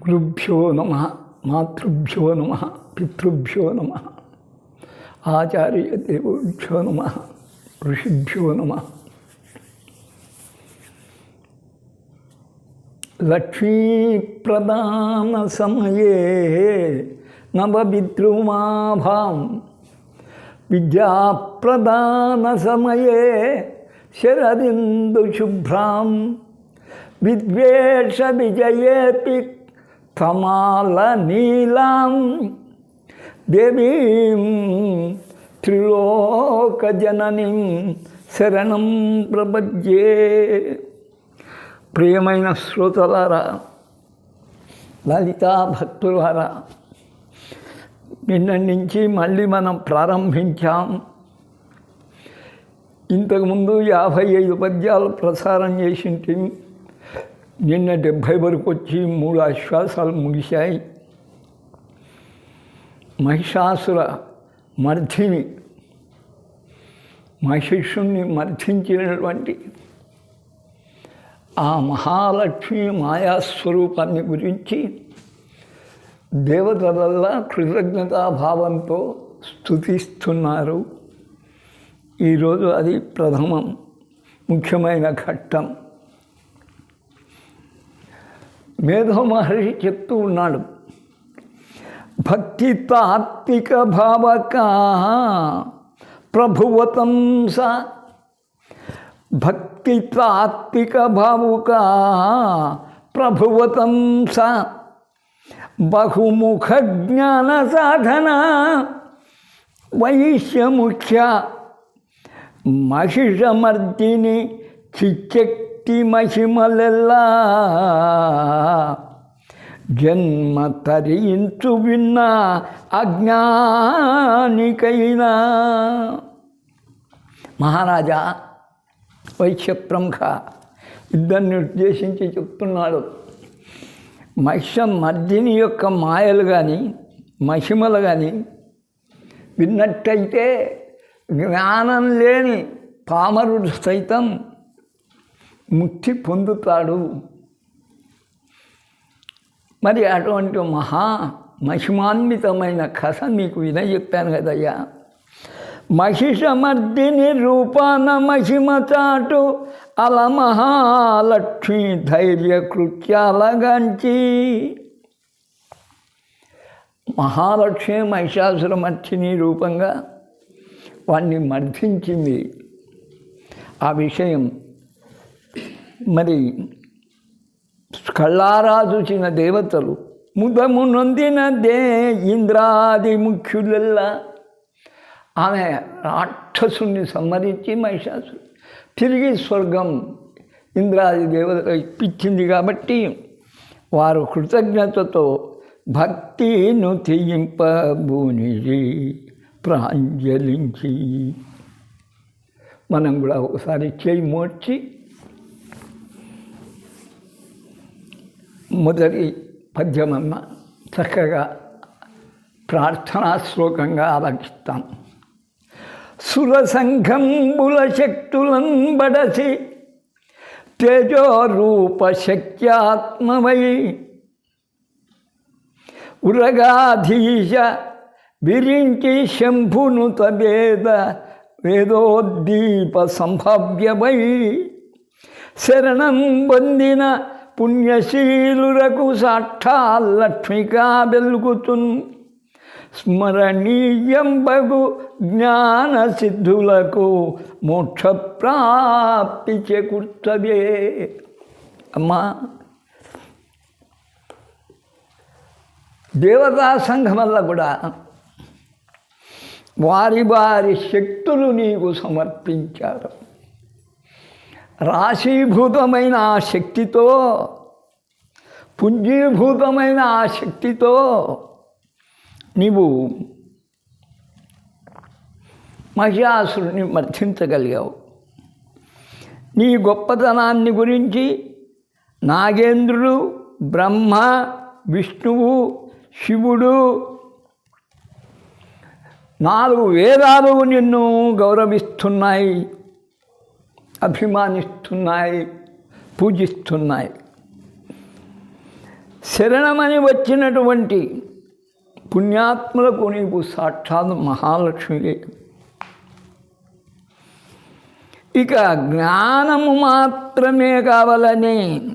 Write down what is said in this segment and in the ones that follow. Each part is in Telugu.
गुरुभ्यो नम, मातृभ्यो नम, पितृभ्यो नम आचार्य देवभ्यो नम, ऋषिभ्यो नम। लक्ष्मी प्रदान नवबित्रुमा लक्ष्मीप्रदानसमये नवविद्रुमाभां, विद्याप्रदानसमये विद्वेश विजये కమాల నీలాం దేవీం త్రిలోకజననిం శరణం ప్రపద్యే. ప్రియమైన శ్రోతలారా లలితా భక్తులారా నిన్న నుంచి మళ్ళీ మనం ప్రారంభించాం. ఇంతకుముందు యాభై ఐదు పద్యాలు ప్రసారం చేసింటి నిన్న డెబ్భై వరకు వచ్చి మూడు ఆశ్వాసాలు ముగిశాయి. మహిషాసుర మర్ధిని మహిషుణ్ణి మర్ధించినటువంటి ఆ మహాలక్ష్మి మాయాస్వరూపాన్ని గురించి దేవతలల్లా కృతజ్ఞతాభావంతో స్థుతిస్తున్నారు ఈరోజు అది ప్రథమం ముఖ్యమైన ఘట్టం. మేధో మహర్షి చెప్తూ ఉన్నాడు భక్తి తాత్విక భావక ప్రభువతం స భక్తి తాత్విక భావుక ప్రభువతం స బహుముఖ జ్ఞాన సాధన వైశ్యముఖ్య మహిషమర్దిని చిచ్చక్ చిచ్చక్తి మహిమలెల్లా జన్మ తరించు విన్న అజ్ఞానికైనా. మహారాజా వైశ్య ప్రముఖ ఇద్దరిని ఉద్దేశించి చెప్తున్నాడు. మహిష మర్దిని యొక్క మాయలు కానీ మహిమలు కానీ విన్నట్టయితే జ్ఞానం లేని పామరుడు సైతం ముక్తి పొందుతాడు. మరి అటువంటి మహా మహిమాన్వితమైన కథ మీకు విన చెప్పాను కదయ్యా. మహిషమర్దిని రూపాన మహిమ చాటు అల మహాలక్ష్మి ధైర్య కృత్యాలగాంచి మహాలక్ష్మి మహిషాసురమర్చిని రూపంగా వాణ్ణి మర్దించింది. ఆ విషయం మరి కళ్ళారా చూసిన దేవతలు ముదము నొందిన దే ఇంద్రాది ముఖ్యులల్లా. ఆమె రాక్షసుని సంహరించి మహిషాసు తిరిగి స్వర్గం ఇంద్రాది దేవత ఇప్పించింది కాబట్టి వారు కృతజ్ఞతతో భక్తిను తీయింపబూనిది ప్రాంజలించి. మనం కూడా ఒకసారి చేయి మోడ్చి మొదటి పద్యమన్న చక్కగా ప్రార్థనా శ్లోకంగా ఆలకిస్తాం సురసంఘంబుల శక్తులన్ బడసి తేజోరూప శక్త్యాత్మవై ఉరగాధీశ విరించి శంభును తవేద వేదోద్దీప సంభావ్యమై శరణం పొందిన పుణ్యశీలురకు సాక్షాల్లక్ష్మిగా వెలుగుతున్. స్మరణీయంబగు జ్ఞాన సిద్ధులకు మోక్షప్రాప్తి చేకూర్చదే. అమ్మా! దేవతా సంఘం వల్ల కూడా వారి వారి శక్తులు నీకు సమర్పించారు. రాశీభూతమైన ఆ శక్తితో పుంజీభూతమైన ఆ శక్తితో నీవు మహిషాసురుని మర్ధించగలిగావు నీ గొప్పతనాన్ని గురించి నాగేంద్రుడు బ్రహ్మ విష్ణువు శివుడు నాలుగు వేదాలు నిన్ను గౌరవిస్తున్నాయి. అభిమానిస్తున్నాయి పూజిస్తున్నాయి. శరణమని వచ్చినటువంటి పుణ్యాత్ములకు నీవు సాక్షాత్ మహాలక్ష్మియే ఇక జ్ఞానము మాత్రమే కావాలని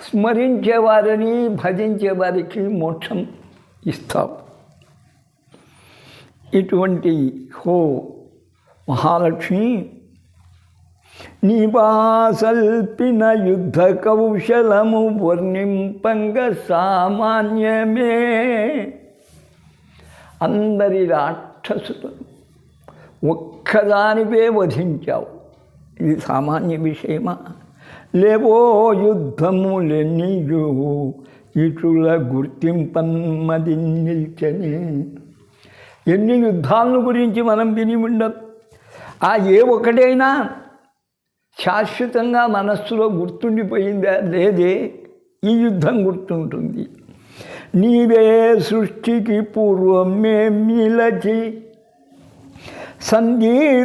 స్మరించేవారిని భజించేవారికి మోక్షం ఇస్తావు. ఇటువంటి హో మహాలక్ష్మి నివాసల్పిన యుద్ధ కౌశలము వర్ణింపంగ సామాన్యమే అందరి రాక్షసులు ఒక్కదానివే వధించావు. ఇది సామాన్య విషయమా? లేవో యుద్ధము యుద్ధములెన్నియు ఇటుల గుర్తింపన్నది నిల్చని. ఎన్ని యుద్ధాలను గురించి మనం విని ఉండం? ఆ ఏ ఒకటైనా శాశ్వతంగా మనస్సులో గుర్తుండిపోయిందా? లేదే. ఈ యుద్ధం గుర్తుంటుంది. నీవే సృష్టికి పూర్వమే మిలచి సందీప్తింపరాశక్తివై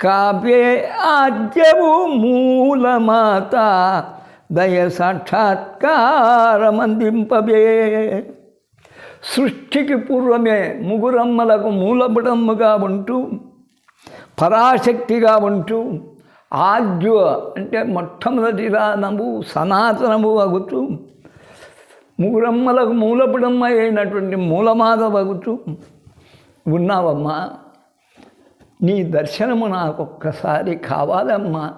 కాపే ఆద్యవు మూలమాత దయ సాక్షాత్కారమందింపవే. సృష్టికి పూర్వమే ముగురమ్మలకు మూలపడమ్ముగా ఉంటూ పరాశక్తిగా ఉంటూ ఆద్య అంటే మొట్టమొదటి రానము సనాతనము అగుతూ మూరమ్మలకు మూలపుడమ్మ అయినటువంటి మూలమాధవ అగుతూ ఉన్నావమ్మా నీ దర్శనము నాకు ఒక్కసారి కావాలమ్మా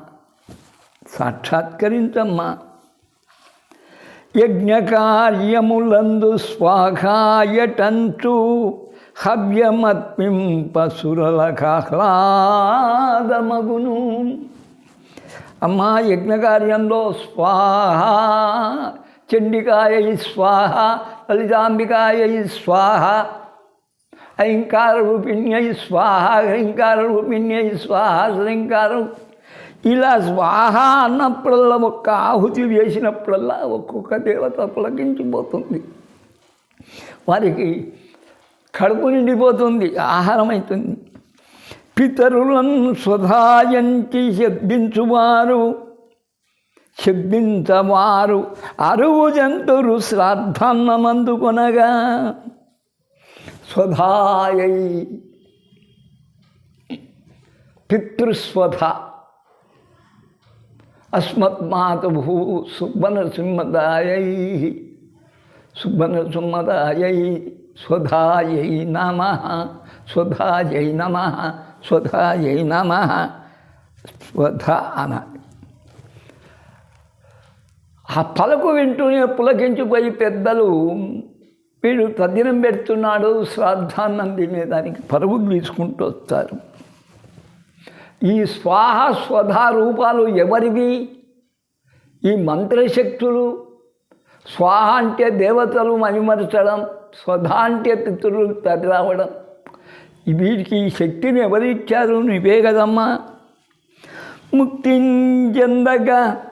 సాక్షాత్కరించమ్మా. యజ్ఞకార్యములందు స్వాఘాయటంచు హవ్యమత్మింపసురలకాహ్లాదమగును అమ్మ యజ్ఞకార్యంలో స్వాహ చండికాయ స్వాహ లలితాంబికాయ స్వాహ అహింకార రూపిణ్యై స్వాహ అహింకార రూపిణ్యై స్వాహ శ్రీంకారం ఇలా స్వాహ అన్నప్పుడల్లా ఒక్క ఆహుతి వేసినప్పుడల్లా ఒక్కొక్క దేవత పులకించిపోతుంది. వారికి కడుపు నిండిపోతుంది ఆహారం అవుతుంది పితరులను స్వధాయంచి శబ్దించువారు శబ్దించవారు. అరువు జంతురు శ్రాద్ధన్నమందుకొనగా స్వధాయై పితృస్వధ. అస్మత్మాతభూ సుబ్బనసింహదాయై సుబ్బనసింహదాయై స్వధాయై నమ స్వధాయై నమ స్వధాయై నమ స్వధ అన. ఆ పలుకు వింటూనే పులకించిపోయి పెద్దలు వీడు తద్దినం పెడుతున్నాడు శ్రాద్ధాన్నం తినేదానికి పరుగులు తీసుకుంటూ వస్తారు. ఈ స్వాహ స్వధ రూపాలు ఎవరివి? ఈ మంత్రశక్తులు. స్వాహ అంటే దేవతలు మహిమరచడం. స్వధ పితృలు తది రావడం వీటికి ఈ శక్తిని ఎవరిచ్చారు? నువ్వే కదమ్మా. ముక్తించెందగా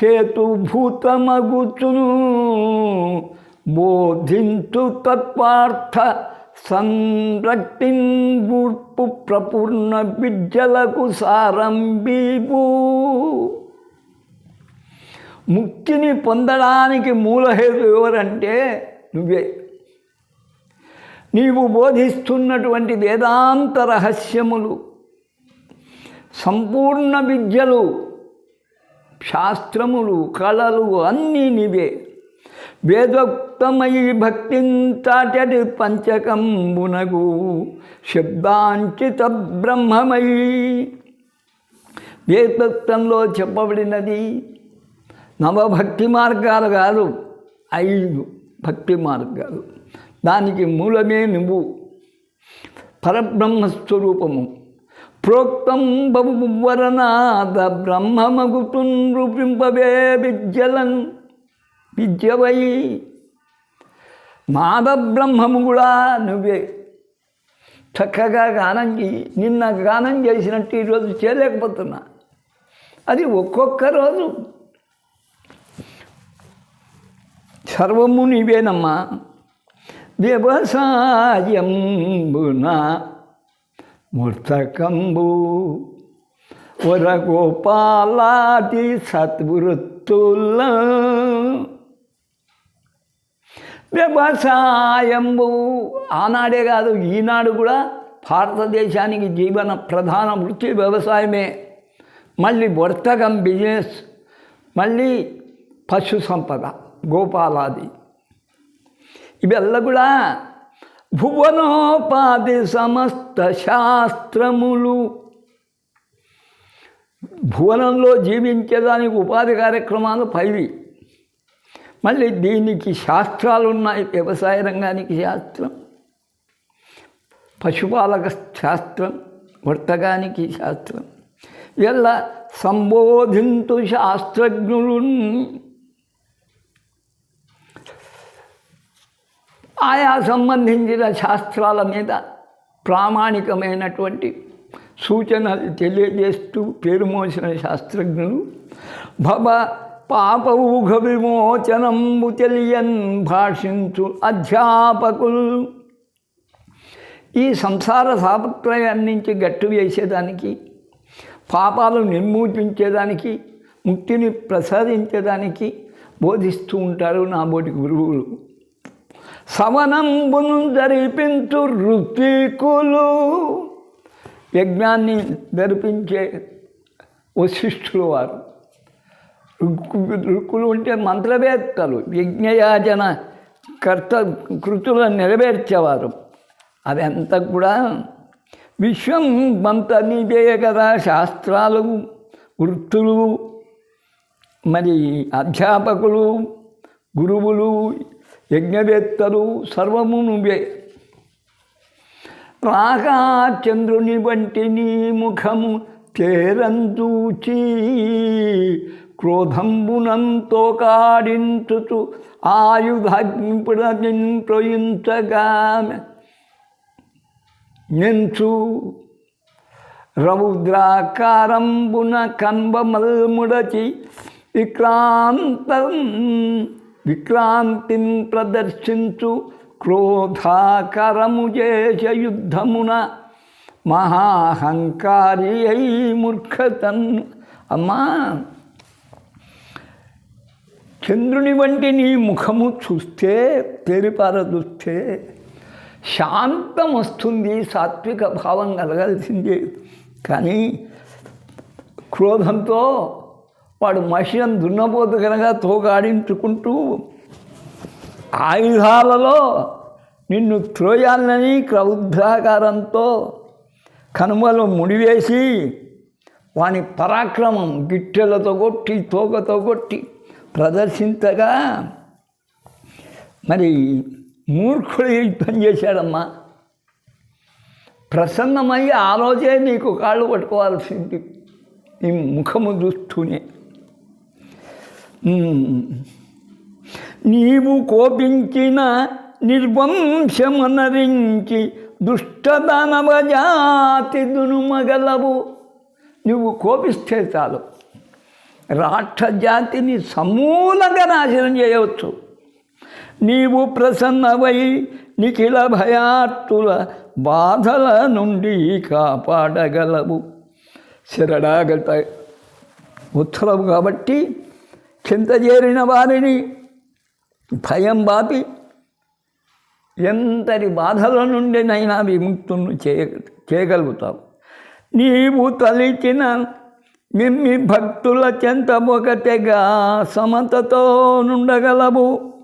సేతుభూతమగుచును బోధించు తత్వార్థ సంరక్తింబూర్పు ప్రపూర్ణ విద్యలకు సారంబీబు ముక్తిని పొందడానికి మూలహేతు ఎవరంటే నువ్వే. నీవు బోధిస్తున్నటువంటి వేదాంత రహస్యములు సంపూర్ణ విద్యలు శాస్త్రములు కళలు అన్నీ నీవే. వేదోక్తమయి భక్తింతటి పంచకంబునగు శబ్దాంచిత బ్రహ్మమయీ వేదోక్తంలో చెప్పబడినది నవభక్తి మార్గాలు కాదు ఐదు భక్తి మార్గాలు. దానికి మూలమే నువ్వు. పరబ్రహ్మస్వరూపము. ప్రోక్తం బహువరనాథ బ్రహ్మమగుతున్ రూపింపవే విద్యలన్ విద్యవై. నాద బ్రహ్మము కూడా నువ్వే. చక్కగా గానం చేయి నిన్న గానం చేసినట్టు ఈరోజు చేయలేకపోతున్నా. అది ఒక్కొక్క రోజు. సర్వము నీవేనమ్మా. వ్యవసాయంబున? ముర్తకంబు వరగోపాలాది సద్వృత్తుల వ్యవసాయంబు. ఆనాడే కాదు ఈనాడు కూడా భారతదేశానికి జీవన ప్రధాన వృత్తి వ్యవసాయమే. మళ్ళీ వర్తకం బిజినెస్ మళ్ళీ పశు సంపద గోపాలాది. ఇవెల్ల కూడా భువనోపాధి సమస్త శాస్త్రములు. భువనంలో జీవించేదానికి ఉపాధి కార్యక్రమాలు పైవి. మళ్ళీ దీనికి శాస్త్రాలు ఉన్నాయి వ్యవసాయ రంగానికి శాస్త్రం పశుపాలక శాస్త్రం వర్తకానికి శాస్త్రం. ఇలా సంబోధింతు శాస్త్రజ్ఞులు ఆయా సంబంధించిన శాస్త్రాల మీద ప్రామాణికమైనటువంటి సూచనలు తెలియజేస్తూ పేరు మోసిన శాస్త్రజ్ఞులు భవ పాపౌఘ విమోచనంబు తెలియన్ భాషించు అధ్యాపకులు. ఈ సంసార సాపత్రయం నుంచి గట్టు వేసేదానికి పాపాలు నిర్మూలించేదానికి ముక్తిని ప్రసాదించేదానికి బోధిస్తూ ఉంటారు నా బోటి గురువులు. సవనంబును జరిపించు ఋత్వికులు. యజ్ఞాన్ని జరిపించే వశిష్ఠులు వారు. ఋక్కులు ఉంటే మంత్రవేత్తలు యజ్ఞయాజన కర్త కృతులను నెరవేర్చేవారు. అదంతా కూడా విశ్వం మంత నీదే కదా శాస్త్రాలు వృత్తులు మరి అధ్యాపకులు గురువులు యజ్ఞవేత్తలు సర్వము నువ్వే. రాగా వంటి నీ ముఖము తేరందూచి క్రోధంబునంతో కాడించుచు ఆయుధాగ్నిపుడని ప్రయించగా నెంచు రౌద్రాకారంబున కన్బమల్ముడచి విక్రాంతం విక్రాంతిని ప్రదర్శించు క్రోధాకరము చేస యుద్ధమున మహాహంకారి అయి మూర్ఖతన్. అమ్మా! చంద్రుని వంటి నీ ముఖము చూస్తే తేరిపార చూస్తే శాంతం వస్తుంది సాత్విక భావం కలగాల్సిందే. కానీ క్రోధంతో వాడు మహిళను దున్నపోతు కనుక తోగాడించుకుంటూ ఆయుధాలలో నిన్ను త్రోయాలని క్రౌద్ధాకారంతో కనుమలు ముడివేసి వాని పరాక్రమం గిట్టెలతో కొట్టి తోకతో కొట్టి ప్రదర్శించగా మరి మూర్ఖుడు యుద్ధం చేశాడమ్మా. ప్రసన్నమయ్యి ఆ రోజే నీకు కాళ్ళు పట్టుకోవాల్సింది. నీ ముఖము చూస్తూనే నీవు కోపించిన నిర్వంశమనరించి దుష్టదానవజాతి దునుమగలవు నువ్వు కోపిస్తే చాలు. రాష్ట్ర జాతిని సమూలంగా నాశనం చేయవచ్చు. నీవు ప్రసన్నమై నిఖిల భయాత్తుల బాధల నుండి కాపాడగలవు. శరణాగత ఉత్తరం కాబట్టి చింత చేరిన వారిని భయం బాపి ఎంతటి బాధల నుండినైనా విముక్తులను చేయ చేయగలుగుతావు. నీవు తలిచిన మిమ్మి భక్తుల చెంత ఒకటిగా సమతతో నుండగలవు.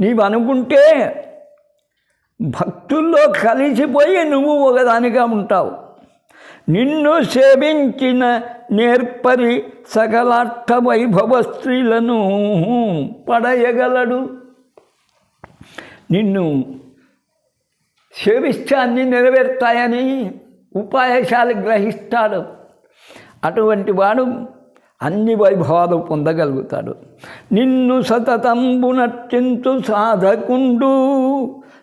నీవు అనుకుంటే భక్తుల్లో కలిసిపోయి నువ్వు ఒకదానిగా ఉంటావు. నిన్ను సేవించిన నేర్పరి సకలార్థ వైభవ స్త్రీలను పడయగలడు. నిన్ను సేవిస్తే అన్నీ నెరవేరుతాయని ఉపాయశాలు గ్రహిస్తాడు. అటువంటి వాడు అన్ని వైభవాలు పొందగలుగుతాడు. నిన్ను సతతంబునర్చించు సాధకుండు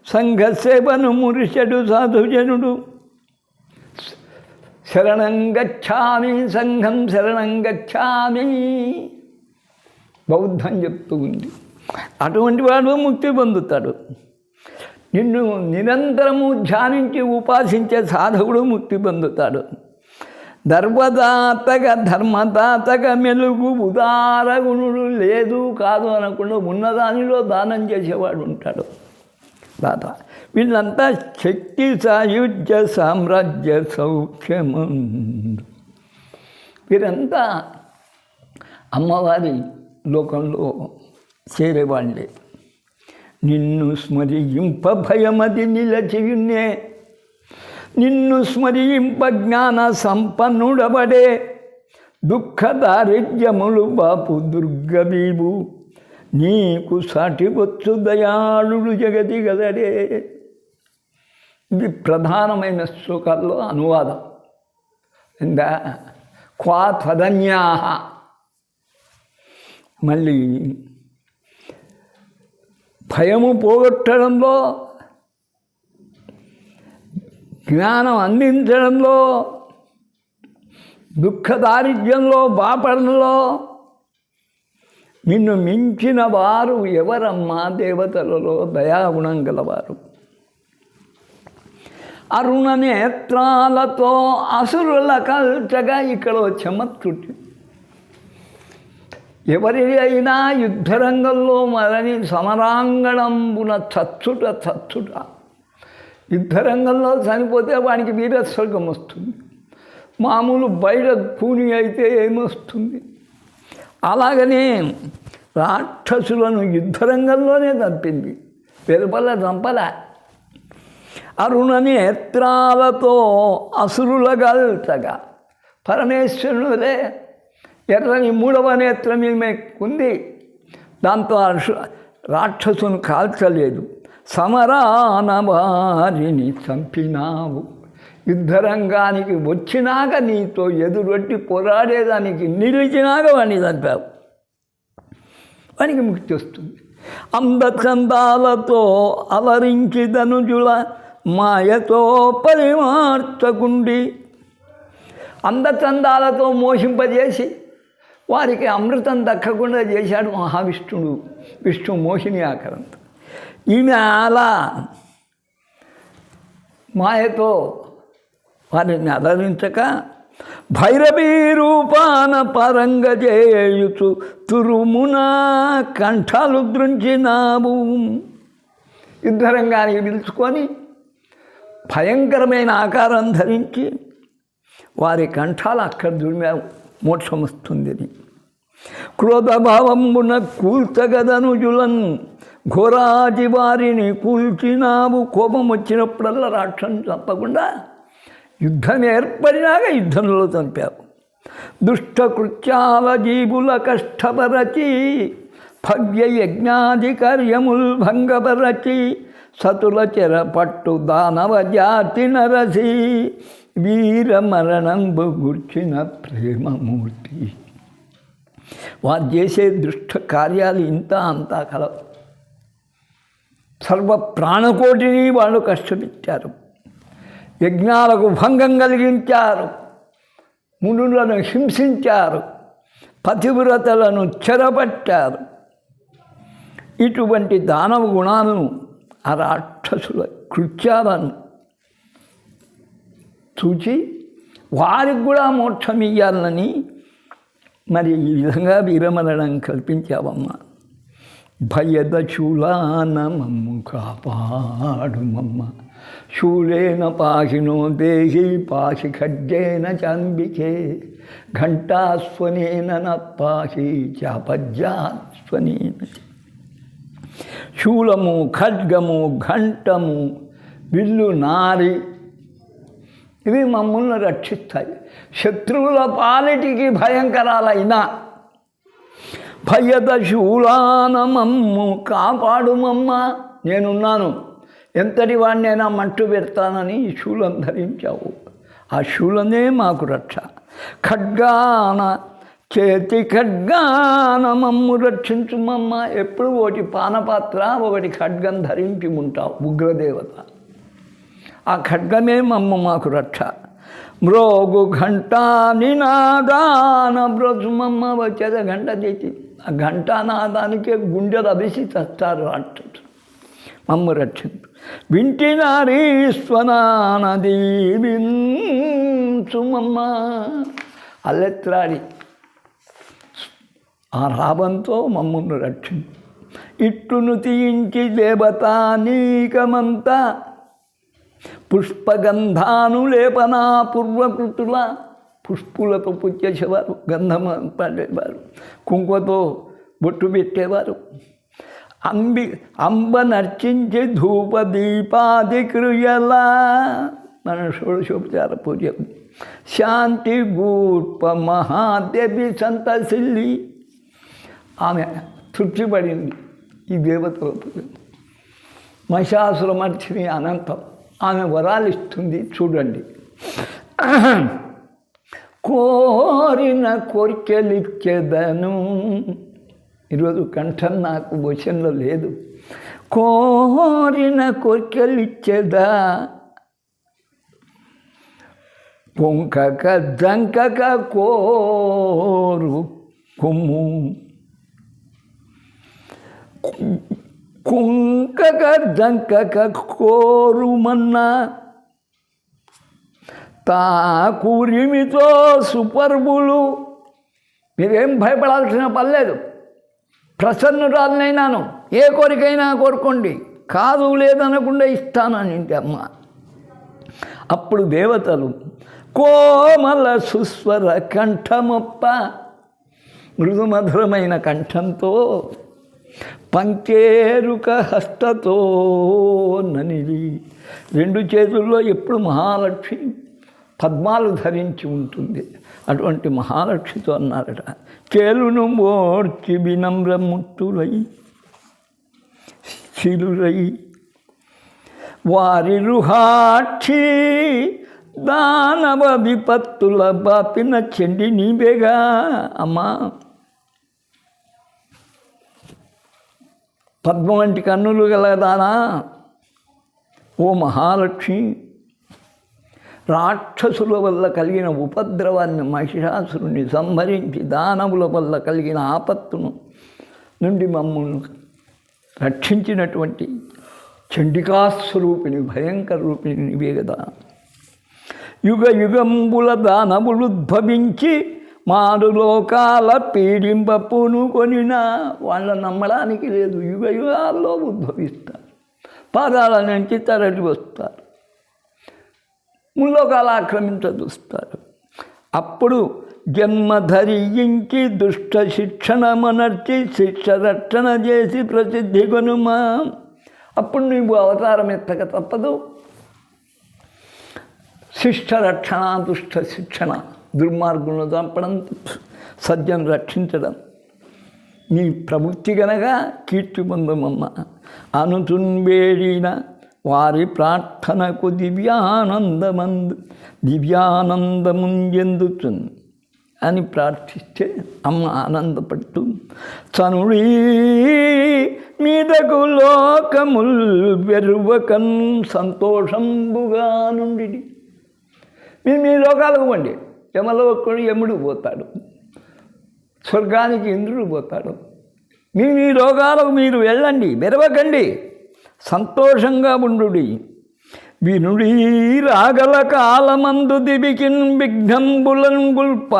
సంఘసేవను మురిషడు సాధుజనుడు. శరణం గచ్చామి సంఘం శరణం గచ్చామి. బౌద్ధం చెప్తూ ఉంది. అటువంటి వాడు ముక్తి పొందుతాడు. నిన్ను నిరంతరము ధ్యానించి ఉపాసించే సాధకుడు ముక్తి పొందుతాడు. ధర్మదాతక ధర్మదాతక మెలుగు ఉదార గుణుడు లేదు కాదు అనకుండా ఉన్నదానిలో దానం చేసేవాడు ఉంటాడు. దాత వీళ్ళంతా శక్తి సాయుధ్య సామ్రాజ్య సౌఖ్యము వీరంతా అమ్మవారి లోకంలో చేరేవాళ్ళే. నిన్ను స్మరింప భయమది నిలచియున్నే నిన్ను స్మరింప జ్ఞాన సంపన్నుడబడే దుఃఖ దారిద్ర్యములు బాపు దుర్గవీవు. నీకు సాటి వచ్చు దయాళుడు జగతి గదడే ఇది ప్రధానమైన శ్లోకాల్లో అనువాదం. ఇందా క్వా త్వదన్యా? మళ్ళీ భయము పోగొట్టడంలో జ్ఞానం అందించడంలో దుఃఖ దారిద్ర్యంలో బాపడంలో నిన్ను మించిన వారు ఎవరమ్మా దేవతలలో దయాగుణం గలవారు? అరుణ నేత్రాలతో అసురుల కల్చగా ఇక్కడ ఓ ఎవరి అయినా యుద్ధరంగంలో మరణి సమరాంగణంబున చచ్చుట చచ్చుట. యుద్ధరంగంలో చనిపోతే వానికి వీరస్వర్గం వస్తుంది. మామూలు బయట కూని అయితే ఏమొస్తుంది? అలాగనే రాక్షసులను యుద్ధరంగంలోనే చంపింది. వెలుపల చంపల. అరుణ నేత్రాలతో అసురుల గల్చగా ఎర్రని మూడవ నేత్రం ఈమె ఉంది. దాంతో రాక్షసును కాల్చలేదు. సమరాన వారిని చంపినావు. యుద్ధరంగానికి వచ్చినాక నీతో ఎదురొట్టి పోరాడేదానికి నిలిచినాక వాడిని చంపావు. వానికి ముక్తి వస్తుంది. అందచందాలతో అలరించి ధనుజుల మాయతో పరిమార్తగుండి అందచందాలతో మోహింపజేసి వారికి అమృతం దక్కకుండా చేశాడు మహావిష్ణుడు. విష్ణు మోహిని ఆకరంతో ఈమె అలా మాయతో వారిని అలరించక భైరవీ రూపాన పరంగజేయుచు తురుమున కంఠాలు దృంచినావు యుద్ధరంగానికి పిలుచుకొని భయంకరమైన ఆకారం ధరించి వారి కంఠాలు అక్కడ దుడిమే మోక్షం వస్తుందని. క్రోధభావంబున కూల్చగదనుజులన్ ఘోరాజి వారిని కూల్చినావు. కోపం వచ్చినప్పుడల్లా రాక్షను చంపకుండా యుద్ధం ఏర్పడినాక యుద్ధంలో చంపావు. దుష్టకృత్యాల జీవుల కష్టపరచి భవ్య యజ్ఞాధికార్యముల్ భంగపరచి సతుల చెర పట్టు దానవ జాతి నరసి వీర మరణంబు గుర్చిన ప్రేమమూర్తి. వారు చేసే దుష్ట కార్యాలు ఇంత అంతా కలవు. సర్వ ప్రాణకోటిని వాళ్ళు కష్టపెట్టారు. యజ్ఞాలకు భంగం కలిగించారు. మునులను హింసించారు. పతివ్రతలను చెరపట్టారు. ఇటువంటి దానవ గుణాలను ఆ రాక్షసుల కృత్యాలను చూచి వారికి కూడా మోక్షం ఇయ్యాలని మరి ఈ విధంగా విరమరణం కల్పించావమ్మా. భయద శూలాన కాపాడుమమ్మ. శూలేన పాహినో దేహి పాహి ఖడ్గేన చాంబికే. ఘంటాస్వనేన న పాహి చాపజ్జాస్వనేన శూలము ఖడ్గము ఘంటము విల్లు నారి ఇవి మమ్మల్ని రక్షిస్తాయి. శత్రువుల పాలిటికి భయంకరాలైనా భయద శూలానమమ్ము కాపాడుమమ్మ నేనున్నాను. ఎంతటి వాడినైనా మంటు పెడతానని ఈ శూలం ధరించావు. ఆ శూలనే మాకు రక్ష. ఖడ్గాన చేతి ఖడ్గాన మమ్ము రక్షించుమమ్మ. ఎప్పుడు ఒకటి పానపాత్ర ఒకటి ఖడ్గం ధరించి ఉంటావు ఉగ్రదేవత. ఆ ఖడ్గమే మమ్మ మాకు రక్ష. మ్రోగు ఘంట నినాదాన బ్రజుమమ్మ వచ్చేది గంట చేతి. ఆ ఘంటానాదానికే గుండెలు అభిసి చస్తారు అంటారు మమ్మ రక్షించు. వింటినారీశ్వనానదీవించుమమ్మ అల్లెత్రాడి ఆ రాబంతో మమ్మల్ని రక్షించు. ఇట్టును తీయించి దేవతా నీకమంతా పుష్పగంధాను లేపనా పూర్వకృతుల. పుష్పులతో పూజ చేసేవారు గంధం పడేవారు కుంకుమతో బొట్టు పెట్టేవారు. అంబి అంబ నర్చించి ధూప దీపాది క్రియలా. మన షోడశోపచార పూజ. శాంతి గూర్ప మహాదేవి సంతసిల్లి. ఆమె తృప్తిపడింది ఈ దేవత మహిషాసురమర్చిని అనంతం. ఆమె వరాలు ఇస్తుంది చూడండి. కోరిన కోరికలిచ్చేదను. ఈరోజు కంఠం నాకు వశంలో లేదు. కోరిన కోరికలిచ్చేదా? పొంకక దంకక కోరు కొమ్ము. కుంకక దంకక కోరుమన్నా తా కూరిమితో సుపర్బులు మీరేం భయపడాల్సిన పర్లేదు ప్రసన్నురాలనైనాను. ఏ కోరికైనా కోరుకోండి. కాదు లేదనకుండా ఇస్తానని అమ్మ. అప్పుడు దేవతలు కోమల సుస్వర కంఠమొప్ప మృదుమధురమైన కంఠంతో పంకేరుక హస్తతో ననిది రెండు చేతుల్లో ఎప్పుడు మహాలక్ష్మి పద్మాలు ధరించి ఉంటుంది. అటువంటి మహాలక్ష్మితో అన్నారట. చేలును మోర్చి వినమ్రముట్టులై శిలురై. వారి రుహాక్షి దానవ విపత్తుల బాపిన చెండి నీవేగా అమ్మా. పద్మ వంటి కన్నులు గలదానా ఓ మహాలక్ష్మి రాక్షసుల వల్ల కలిగిన ఉపద్రవాన్ని మహిషాసురుని సంహరించి దానవుల వల్ల కలిగిన ఆపత్తును నుండి మమ్మల్ని రక్షించినటువంటి చండికాస్వరూపిణి భయంకర రూపిణి నివేదన యుగ యుగంబుల దానవులుద్భవించి మారు లోకాల పీడింపప్పును వాళ్ళ నమ్మడానికి లేదు. యుగ యుగాల్లో ఉద్భవిస్తారు. పాదాల నుంచి తరలి వస్తారు. ముల్లోకాలు ఆక్రమించ చూస్తారు అప్పుడు జన్మధరించి దుష్ట శిక్షణమనర్చి శిక్ష రక్షణ చేసి ప్రసిద్ధి కొనుమా. అప్పుడు నీవు అవతారం ఎత్తక తప్పదు. శిష్ట రక్షణ దుష్ట శిక్షణ. దుర్మార్గులను చంపడం సజ్జను రక్షించడం. మీ ప్రవృత్తి గనక కీర్తి పొందమమ్మ. అనుచున్వేడిన వారి ప్రార్థనకు దివ్యానందమందు దివ్యానందముంజెందుతుంది అని ప్రార్థిస్తే అమ్మ ఆనందపడుతూ చనుడీ మీదకు లోకముల్ వెరువకన్ సంతోషంబుగా నుండి మీరు మీ లోకాలకు పండి. యమలోకుడు యముడు పోతాడు. స్వర్గానికి ఇంద్రుడు పోతాడు. మీ మీ లోకాలకు మీరు వెళ్ళండి మెరవకండి. సంతోషంగా ఉండు వినుడి రాగల కాలమందు దిబికిన్ విఘ్నంబులన్ గుల్ప.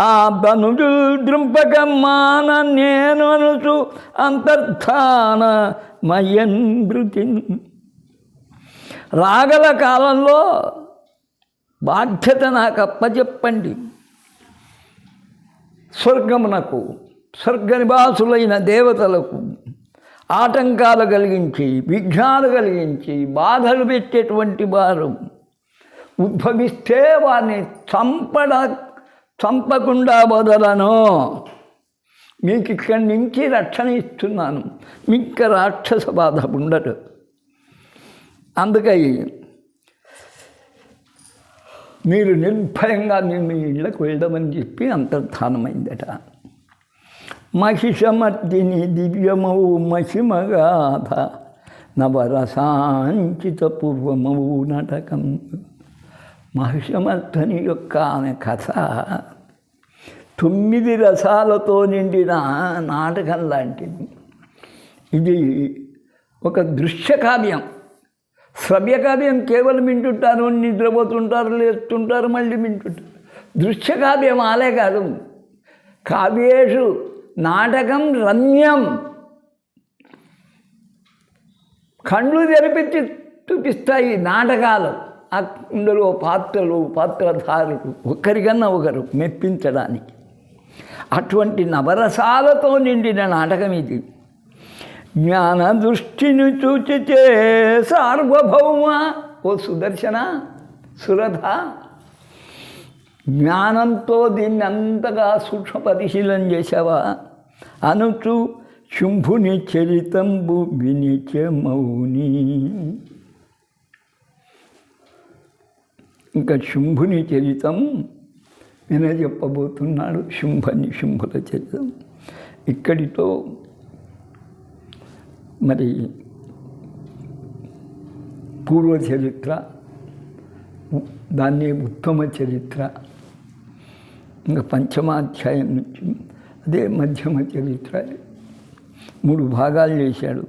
ఆ ధనుజు దృంపక మాన నేను అనుచు అంతర్థాన మయన్ రాగల కాలంలో బాధ్యత నాకు అప్పచెప్పండి స్వర్గమునకు స్వర్గ నివాసులైన దేవతలకు ఆటంకాలు కలిగించి విఘ్నాలు కలిగించి బాధలు పెట్టేటువంటి వారు ఉద్భవిస్తే వారిని చంపడ చంపకుండా వదలను. మీకు ఇక్కడి నుంచి రక్షణ ఇస్తున్నాను. మీకు రాక్షస బాధ ఉండదు. అందుకై మీరు నిర్భయంగా మీరు మీ ఇళ్ళకు వెళ్ళమని చెప్పి అంతర్ధానమైందట. మహిషమర్దిని దివ్యమవు మహిమగాథ నవరసాంచిత పూర్వమవు నాటకం. మహిషమర్ధని యొక్క ఆమె కథ తొమ్మిది రసాలతో నిండిన నాటకం లాంటిది. ఇది ఒక దృశ్య శ్రవ్యకావ్యం కేవలం వింటుంటారు నిద్రపోతుంటారు లేస్తుంటారు మళ్ళీ వింటుంటారు. దృశ్యకావ్యం ఆలే కాదు. కావ్యేషు నాటకం రమ్యం. కళ్ళు తెరిపించి చూపిస్తాయి నాటకాలు. అందులో పాత్రలు పాత్రధారులు ఒకరికన్నా ఒకరు మెప్పించడానికి. అటువంటి నవరసాలతో నిండిన నాటకం ఇది. జ్ఞాన దృష్టిని చూచితే సార్వభౌమ. ఓ సుదర్శన సురథ జ్ఞానంతో దీన్ని అంతగా సూక్ష్మ పరిశీలన చేసావా అనుచు శుంభుని చరితంబు వినిచే మౌని. ఇంకా శుంభుని చరితం విన చెప్పబోతున్నాడు శుంభని శుంభుల చరితం. ఇక్కడితో మరి పూర్వ చరిత్ర దాన్ని ఉత్తమ చరిత్ర ఇంకా పంచమాధ్యాయం నుంచి అదే మధ్యమ చరిత్ర మూడు భాగాలు చేశాడు.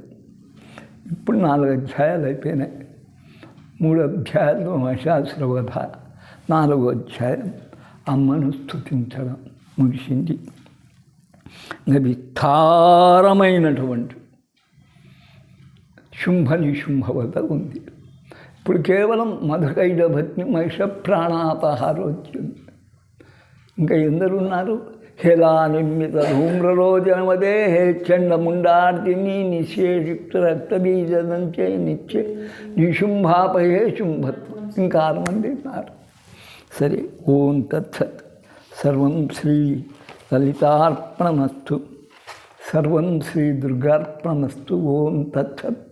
ఇప్పుడు నాలుగు అధ్యాయాలు అయిపోయినాయి. మూడు అధ్యాయాలు మహిషాసురవధ నాలుగో అధ్యాయం అమ్మను స్థుతించడం ముగిసింది. ఇంకా విస్తారమైనటువంటి శుంభ నిశుంభవత ఉంది. ఇప్పుడు కేవలం మధుకైడ భక్తి మహిష ప్రాణాపహారోచ్యుంది ఇంకా ఎందరున్నారు? హేలా నిమ్మిత ధూమ్రరోజనమదే హే చండముండార్తిని నిశేషిక్త రక్తబీజదంచే నిత్యే నిశుంభాపహే శుంభత్వం. ఇంకా ఆరు మంది ఉన్నారు. సరే ఓం తత్సత్. సర్వం శ్రీ లలితార్పణమస్తు. సర్వం శ్రీ దుర్గార్పణమస్తు. ఓం తత్సత్.